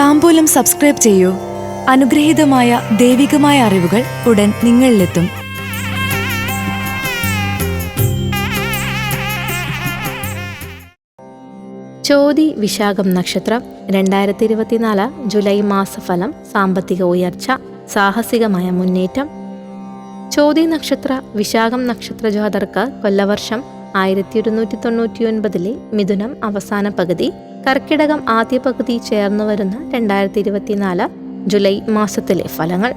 താമ്പൂലം subscribe ചെയ്യൂ. അനുഗ്രഹീതമായ ദൈവികമായ അറിവുകൾ ഉടൻ നിങ്ങളിലെത്തും. ചോതി വിശാഖം നക്ഷത്രം രണ്ടായിരത്തി ഇരുപത്തിനാല് ജൂലൈ മാസഫലം സാമ്പത്തിക ഉയർച്ച സാഹസികമായ മുന്നേറ്റം. ചോതി നക്ഷത്ര വിശാഖം നക്ഷത്ര ജാതർക്ക് കൊല്ലവർഷം ആയിരത്തി ഒരുന്നൂറ്റി തൊണ്ണൂറ്റി ഒൻപതിലെ മിഥുനം അവസാന പകുതി. കർക്കിടകം ആദ്യ പകുതി ചേർന്നു വരുന്ന രണ്ടായിരത്തി ഇരുപത്തിനാല് ജൂലൈ മാസത്തിലെ ഫലങ്ങൾ.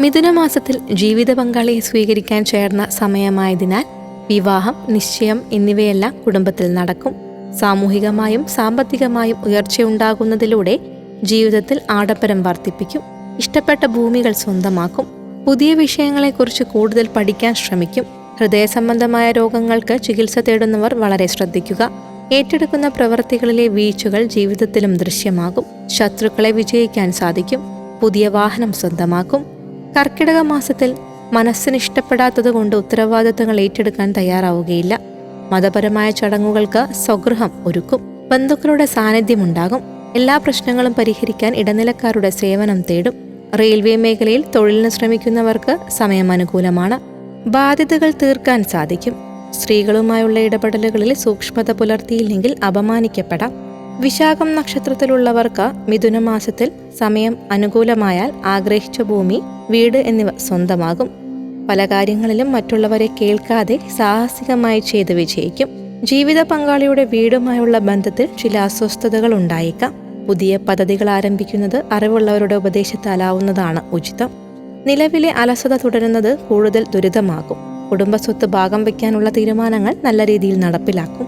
മിഥുന മാസത്തിൽ ജീവിത പങ്കാളിയെ സ്വീകരിക്കാൻ ചേർന്ന സമയമായതിനാൽ വിവാഹം നിശ്ചയം എന്നിവയെല്ലാം കുടുംബത്തിൽ നടക്കും. സാമൂഹികമായും സാമ്പത്തികമായും ഉയർച്ചയുണ്ടാകുന്നതിലൂടെ ജീവിതത്തിൽ ആഡംബരം വർദ്ധിപ്പിക്കും. ഇഷ്ടപ്പെട്ട ഭൂമികൾ സ്വന്തമാക്കും. പുതിയ വിഷയങ്ങളെക്കുറിച്ച് കൂടുതൽ പഠിക്കാൻ ശ്രമിക്കും. ഹൃദയ സംബന്ധമായ രോഗങ്ങൾക്ക് ചികിത്സ തേടുന്നവർ വളരെ ശ്രദ്ധിക്കുക. ഏറ്റെടുക്കുന്ന പ്രവൃത്തികളിലെ വീഴ്ചകൾ ജീവിതത്തിലും ദൃശ്യമാകും. ശത്രുക്കളെ വിജയിക്കാൻ സാധിക്കും. പുതിയ വാഹനം സ്വന്തമാക്കും. കർക്കിടക മാസത്തിൽ മനസ്സിന് ഇഷ്ടപ്പെടാത്തതുകൊണ്ട് ഉത്തരവാദിത്തങ്ങൾ ഏറ്റെടുക്കാൻ തയ്യാറാവുകയില്ല. മതപരമായ ചടങ്ങുകൾക്ക് സ്വഗൃഹം ഒരുക്കും. ബന്ധുക്കളുടെ സാന്നിധ്യമുണ്ടാകും എല്ലാ പ്രശ്നങ്ങളും പരിഹരിക്കാൻ ഇടനിലക്കാരുടെ സേവനം തേടും. റെയിൽവേ മേഖലയിൽ തൊഴിലിന് ശ്രമിക്കുന്നവർക്ക് സമയം അനുകൂലമാണ്. ബാധ്യതകൾ തീർക്കാൻ സാധിക്കും. സ്ത്രീകളുമായുള്ള ഇടപെടലുകളിൽ സൂക്ഷ്മത പുലർത്തിയില്ലെങ്കിൽ അപമാനിക്കപ്പെടാം. വിശാഖം നക്ഷത്രത്തിലുള്ളവർക്ക് മിഥുനമാസത്തിൽ സമയം അനുകൂലമായാൽ ആഗ്രഹിച്ച ഭൂമി വീട് എന്നിവ സ്വന്തമാകും. പല കാര്യങ്ങളിലും മറ്റുള്ളവരെ കേൾക്കാതെ സാഹസികമായി ചെയ്ത് വിജയിക്കും. ജീവിത പങ്കാളിയുടെ വീടുമായുള്ള ബന്ധത്തിൽ ചില അസ്വസ്ഥതകൾ ഉണ്ടായേക്കാം. പുതിയ പദ്ധതികൾ ആരംഭിക്കുന്നത് അറിവുള്ളവരുടെ ഉപദേശത്താലാവുന്നതാണ് ഉചിതം. നിലവിലെ അലസത തുടരുന്നത് കൂടുതൽ ദുരിതമാകും. കുടുംബസ്വത്ത് ഭാഗം വയ്ക്കാനുള്ള തീരുമാനങ്ങൾ നല്ല രീതിയിൽ നടപ്പിലാക്കും.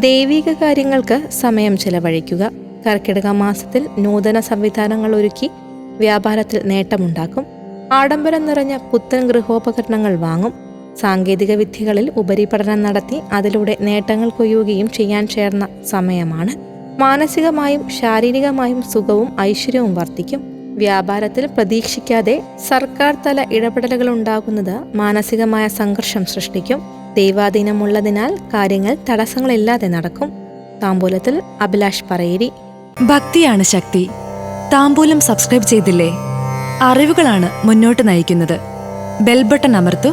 ദൈവിക കാര്യങ്ങൾക്ക് സമയം ചെലവഴിക്കുക. കർക്കിടക മാസത്തിൽ നൂതന സംവിധാനങ്ങൾ ഒരുക്കി വ്യാപാരത്തിൽ നേട്ടമുണ്ടാക്കും. ആഡംബരം നിറഞ്ഞ പുത്തൻ ഗൃഹോപകരണങ്ങൾ വാങ്ങും. സാങ്കേതിക വിദ്യകളിൽ ഉപരിപഠനം നടത്തി അതിലൂടെ നേട്ടങ്ങൾ കൊയ്യുകയും ചെയ്യാൻ ചേർന്ന സമയമാണ്. മാനസികമായും ശാരീരികമായും സുഖവും ഐശ്വര്യവും വർദ്ധിക്കും. വ്യാപാരത്തിൽ പ്രതീക്ഷിക്കാതെ സർക്കാർ തല ഇടപെടലുകൾ ഉണ്ടാകുന്നത് മാനസികമായ സംഘർഷം സൃഷ്ടിക്കും. ദൈവാധീനമുള്ളതിനാൽ കാര്യങ്ങൾ തടസ്സങ്ങളില്ലാതെ നടക്കും. താമ്പൂലത്തിൽ അഭിലാഷ് പറയേരി. ഭക്തിയാണ് ശക്തി. താമ്പൂലം സബ്സ്ക്രൈബ് ചെയ്തില്ലേ? അറിവുകളാണ് മുന്നോട്ട് നയിക്കുന്നത്. ബെൽബട്ടൺ അമർത്തു.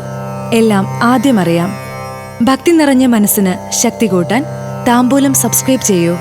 എല്ലാം ആദ്യം അറിയാം. ഭക്തി നിറഞ്ഞ മനസ്സിന് ശക്തി കൂട്ടാൻ താമ്പൂലം സബ്സ്ക്രൈബ് ചെയ്യൂ.